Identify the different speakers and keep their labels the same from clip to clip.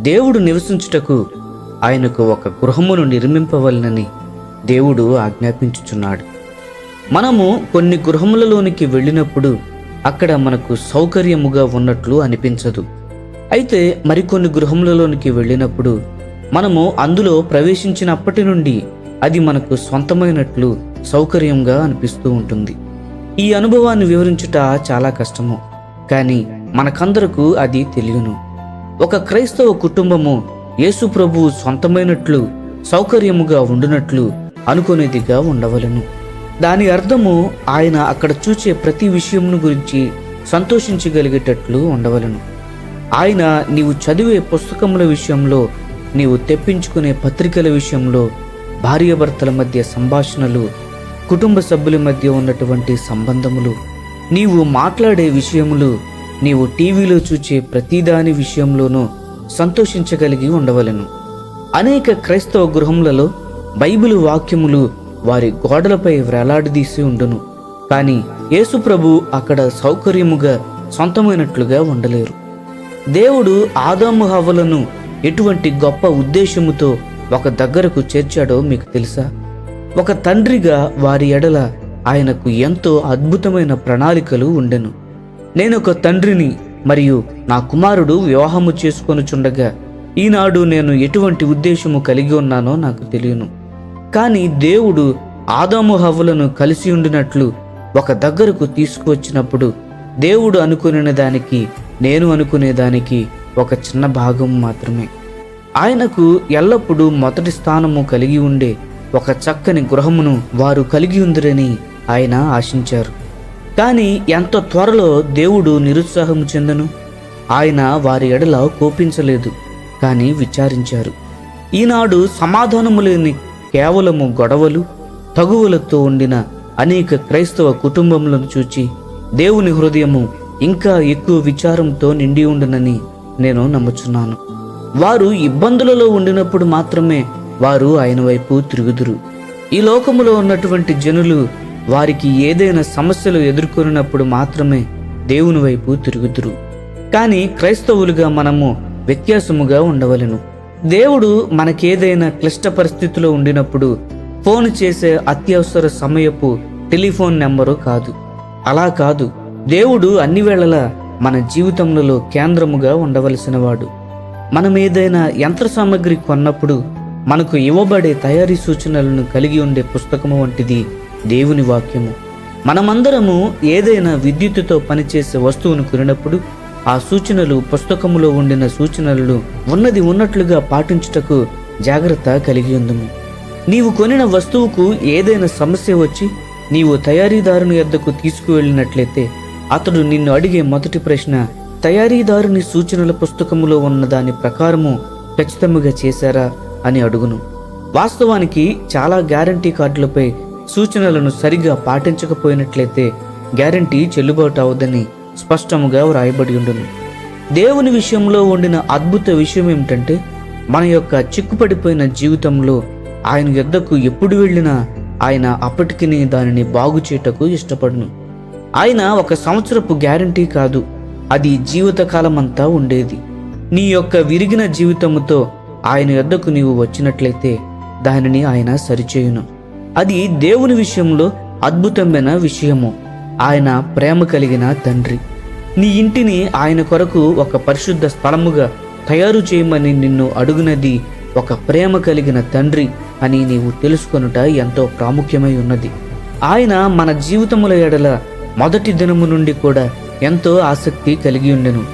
Speaker 1: దేవుడు నివసించుటకు ఆయనకు ఒక గృహమును నిర్మింపవలనని దేవుడు ఆజ్ఞాపించుచున్నాడు. మనము కొన్ని గృహములలోనికి వెళ్ళినప్పుడు అక్కడ మనకు సౌకర్యముగా ఉన్నట్లు అనిపించదు. అయితే మరికొన్ని గృహములలోనికి వెళ్ళినప్పుడు మనము అందులో ప్రవేశించినప్పటి నుండి అది మనకు సొంతమైనట్లు సౌకర్యంగా అనిపిస్తూ ఉంటుంది. ఈ అనుభవాన్ని వివరించుట చాలా కష్టము కానీ మనకందరకు అది తెలియను. ఒక క్రైస్తవ కుటుంబము యేసు ప్రభువు సొంతమైనట్లు సౌకర్యముగా ఉండునట్లు అనుకునేదిగా ఉండవలను. దాని అర్థము ఆయన అక్కడ చూచే ప్రతి విషయమును గురించి సంతోషించగలిగేటట్లు ఉండవలను. ఆయన నీవు చదివే పుస్తకముల విషయంలో నీవు తెప్పించుకునే పత్రికల విషయంలో భార్యాభర్తల మధ్య సంభాషణలు కుటుంబ సభ్యుల మధ్య ఉన్నటువంటి సంబంధములు నీవు మాట్లాడే విషయములు నీవు టీవీలో చూచే ప్రతిదాని విషయంలోనూ సంతోషించగలిగి ఉండవలను. అనేక క్రైస్తవ గృహములలో బైబిల్ వాక్యములు వారి గోడలపై వేలాడదీసి ఉండును. కానీ యేసుప్రభు అక్కడ సౌకర్యముగా సొంతమైనట్లుగా ఉండలేరు. దేవుడు ఆదాము హవ్వలను ఎటువంటి గొప్ప ఉద్దేశముతో ఒక దగ్గరకు చేర్చాడో మీకు తెలుసా? ఒక తండ్రిగా వారి ఎడల ఆయనకు ఎంతో అద్భుతమైన ప్రణాళికలు ఉండెను. నేను ఒక తండ్రిని మరియు నా కుమారుడు వివాహము చేసుకొనుచుండగా ఈనాడు నేను ఎటువంటి ఉద్దేశము కలిగి ఉన్నానో నాకు తెలియను. కానీ దేవుడు ఆదాము హవ్వలను కలిసి ఉండినట్లు ఒక దగ్గరకు తీసుకువచ్చినప్పుడు దేవుడు అనుకునే దానికి నేను అనుకునే దానికి ఒక చిన్న భాగం మాత్రమే. ఆయనకు ఎల్లప్పుడూ మొదటి స్థానము కలిగి ఉండే ఒక చక్కని గృహమును వారు కలిగి ఉందిరని ఆయన ఆశించారు. కానీ ఎంత త్వరలో దేవుడు నిరుత్సాహము చెందను? ఆయన వారి ఎడల కోపించలేదు కానీ విచారించారు. ఈనాడు సమాధానము లేని కేవలము గొడవలు తగువులతో ఉండిన అనేక క్రైస్తవ కుటుంబములను చూచి దేవుని హృదయము ఇంకా ఎక్కువ విచారంతో నిండి ఉండునని నేను నమ్ముచున్నాను. వారు ఇబ్బందులలో ఉండినప్పుడు మాత్రమే వారు ఆయన వైపు తిరుగుదురు. ఈ లోకములో ఉన్నటువంటి జనులు వారికి ఏదైనా సమస్యలు ఎదుర్కొన్నప్పుడు మాత్రమే దేవుని వైపు తిరుగుతురు కానీ క్రైస్తవులుగా మనము వ్యత్యాసముగా ఉండవలెను. దేవుడు మనకేదైనా క్లిష్ట పరిస్థితిలో ఉండినప్పుడు ఫోన్ చేసే అత్యవసర సమయపు టెలిఫోన్ నెంబరు కాదు. అలా కాదు. దేవుడు అన్ని వేళలా మన జీవితంలో కేంద్రముగా ఉండవలసిన వాడు మనం ఏదైనా యంత్ర సామగ్రి కొన్నప్పుడు మనకు ఇవ్వబడే తయారీ సూచనలను కలిగి ఉండే పుస్తకము వంటిది దేవుని వాక్యము. మనమందరము ఏదైనా విద్యుత్తుతో పనిచేసే వస్తువును కొనినప్పుడు ఆ సూచనలు పుస్తకములో ఉండిన సూచనలు ఉన్నది ఉన్నట్లుగా పాటించుటకు జాగ్రత్త కలిగి ఉందము. నీవు కొనిన వస్తువుకు ఏదైనా సమస్య వచ్చి నీవు తయారీదారుని వద్దకు తీసుకువెళ్ళినట్లయితే అతడు నిన్ను అడిగే మొదటి ప్రశ్న తయారీదారుని సూచనల పుస్తకములో ఉన్న దాని ప్రకారము ఖచ్చితముగా చేశారా? అని అడుగును. వాస్తవానికి చాలా గ్యారంటీ కార్డులపై సూచనలను సరిగా పాటించకపోయినట్లయితే గ్యారంటీ చెల్లుబాటు అవదని స్పష్టముగా వ్రాయబడి ఉండును. దేవుని విషయంలో ఉండిన అద్భుత విషయం ఏమిటంటే మన యొక్క చిక్కుపడిపోయిన జీవితంలో ఆయన యుద్ధకు ఎప్పుడు వెళ్ళినా ఆయన అప్పటికి దానిని బాగు చేయటకు ఇష్టపడును. ఆయన ఒక సంవత్సరపు గ్యారంటీ కాదు అది జీవితకాలమంతా ఉండేది. నీ యొక్క విరిగిన జీవితముతో ఆయన యొద్దకు నీవు వచ్చినట్లయితే దానిని ఆయన సరిచేయును. అది దేవుని విషయంలో అద్భుతమైన విషయము. ఆయన ప్రేమ కలిగిన తండ్రి. నీ ఇంటిని ఆయన కొరకు ఒక పరిశుద్ధ స్థలముగా తయారు చేయమని నిన్ను అడుగునది ఒక ప్రేమ కలిగిన తండ్రి అని నీవు తెలుసుకొనుట ఎంతో ప్రాముఖ్యమై ఉన్నది. ఆయన మన జీవితముల ఎడల మొదటి దినము నుండి కూడా ఎంతో ఆసక్తి కలిగి ఉండెను.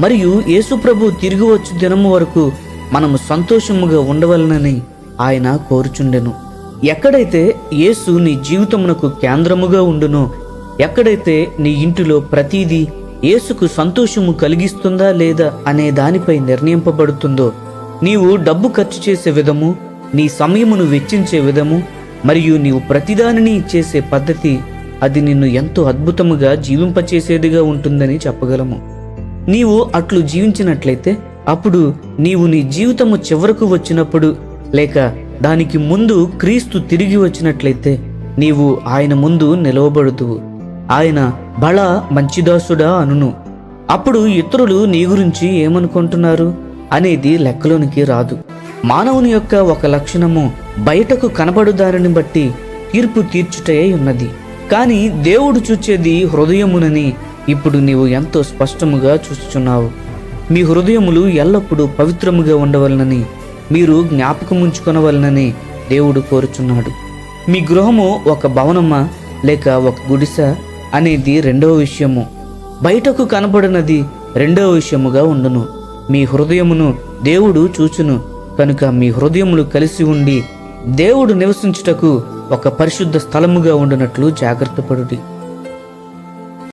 Speaker 1: మరియు యేసుప్రభు తిరిగి వచ్చు దినము వరకు మనము సంతోషముగా ఉండవలనని ఆయన కోరుచుండెను. ఎక్కడైతే యేసు నీ జీవితమునకు కేంద్రముగా ఉండునో ఎక్కడైతే నీ ఇంటిలో ప్రతిదీ యేసుకు సంతోషము కలిగిస్తుందా లేదా అనే దానిపై నిర్ణయింపబడుతుందో నీవు డబ్బు ఖర్చు చేసే విధము నీ సమయమును వెచ్చించే విధము మరియు నీవు ప్రతిదానిని చేసే పద్ధతి అది నిన్ను ఎంతో అద్భుతముగా జీవింపచేసేదిగా ఉంటుందని చెప్పగలము. నీవు అట్లు జీవించినట్లయితే అప్పుడు నీవు నీ జీవితము చివరకు వచ్చినప్పుడు లేక దానికి ముందు క్రీస్తు తిరిగి వచ్చినట్లయితే నీవు ఆయన ముందు నిలవబడుతువు ఆయన బళ మంచిదాసుడా అనును. అప్పుడు ఇతరులు నీ గురించి ఏమనుకుంటున్నారు? అనేది లెక్కలోనికి రాదు. మానవుని యొక్క ఒక లక్షణము బయటకు కనబడుదారిని బట్టి తీర్పు తీర్చుటయే ఉన్నది. కానీ దేవుడు చూచేది హృదయమునని ఇప్పుడు నీవు ఎంతో స్పష్టముగా చూస్తున్నావు. మీ హృదయములు ఎల్లప్పుడూ పవిత్రముగా ఉండవలనని మీరు జ్ఞాపకం ఉంచుకొనవలనని దేవుడు కోరుచున్నాడు. మీ గృహము ఒక భవనమా లేక ఒక గుడిస అనేది రెండవ విషయము. బయటకు కనబడినది రెండవ విషయముగా ఉండును. మీ హృదయమును దేవుడు చూచును. కనుక మీ హృదయములు కలిసి ఉండి దేవుడు నివసించుటకు ఒక పరిశుద్ధ స్థలముగా ఉండునట్లు జాగ్రత్త పడుడి.